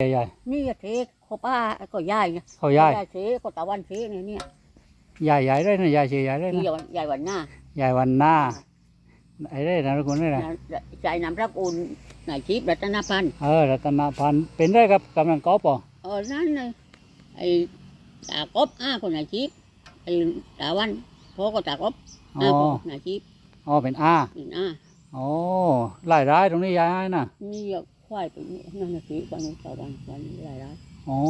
ใหญ่นี่เทเขาป้าก็ยายไงๆเขาใหญ่ยายเทก็ตะวันเทเนี่ยเนี่ยใหญ่ใหญ่เลยนะใหญ่เชียใหญ่เลยที่นะใหญ่วันใหญ่วันหน้าใหญ่วันหน้าไอ้เด้นะทุกคนเลยนะใจนำรักอุ่นนายชิปรัตนพันธ์เออรัตนพันธ์เป็นได้ครับกำนันก๊อปป่ะเออนั่นเลยไอ้ตากบอ้าคนนายชิปไอ้ตาวันพ่อก็ตากบอ๋อ้าอคนนายชิปอ๋อเป็นอานี่อ้าอ๋อหลายร้ายตรงนี้ยายให้นะนี่ ควายไปนี่นั่นนะชิปวันนู้นตะวันวันนี้ได้ได้อ๋อ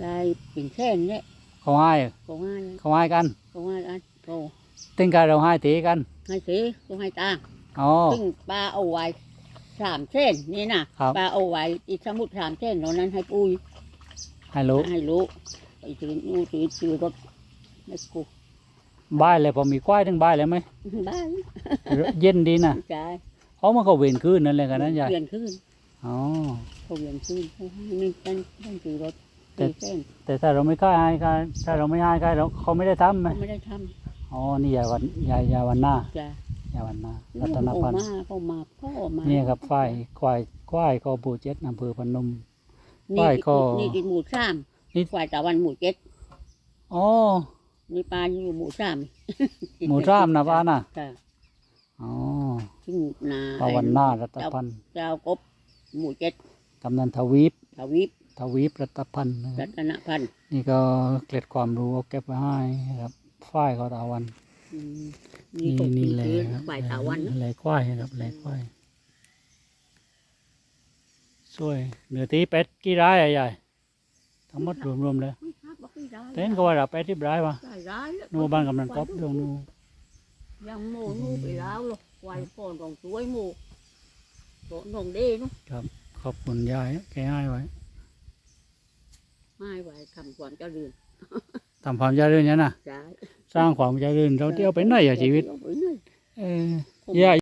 ได้เป็นแค่นี้เขาให้ก็ง่ายเขาให้กันก็ง่ายอันโตติ้งการเราให้ตีกันให้สีก็ให้ตาอ๋อซึ่งปลาเอาไว้สามเส้นนี่นะครับปลาเอาไว้อีกสมุดสามเส้นตอนนั้นให้ปุ้ยให้รู้ให้รู้ไปซื้อนู่นซื้อซื้อรถไม่กูบ้ายเลยพอมีควายถึงบ้ายเลยไหมบ้านเย็นดีนะใช่ เขามันก็เวนคืนนั่นแหละกันนะยายเปลี่ยนขึ้นอ๋อเขาเปลี่ยนขึ้นเขาให้นี่ต้องต้องซื้อรถแต่สี่เส้นแต่ถ้าเราไม่กล้าให้กันถ้าเราไม่ให้กันเราเขาไม่ได้ทำไหมเขาไม่ได้ทอ๋อนี่ยายวันยายยายวันหน้าำจ้ะยายวันหน้าลูรักตนเขาพันธ์มาเขามาพ่อมานี่ครับฝ้ายควายควายก็บูเจ็ดอำเภอพนมนี่ฝ่ายก็นี่ที่หมู่สามนี่ฝ่ายตะวันหมู่เจ็ดอ๋อนี่ปลาอยู่หมู่สามหมู่ร่ามนะป้าน่ะจ้ะอ๋อ ซึ่งนาปาวันนารัตพันธ์เจ้ากบหมู่เจ็ดกำนันทวีปทวีปทวีปรัตพันธ์รัตนพันธ์นี่ก็เกล็ดความรู้เอาเก็บไว้ให้ครับฝ้ายเขาตาวันนี่ก็นี่แหละครับฝ่ายตะวันนะแหล่ควายครับแหล่ควายสวยเหนือที่เป็ดกี่ร้ายอะยายทั้งหมดรวมๆเลยเต้นก็ว่าเราเป็ดที่ร้ายวะไร้ายแล้วนูบ้านกำนันก๊อบดวงนู ยังโมนูไปแล้วหรอกควายพ่อนของสวยโมโตนงเด้นุขอบคุณยายแกให้ไว้ไม่ไหวคำความเจ้าเรือนทำความเจริญเนี่ยนะจ้าสร้างความเจริญเราเที่ยวไปไหนอะชีวิต เอาไปไหนเอออย่า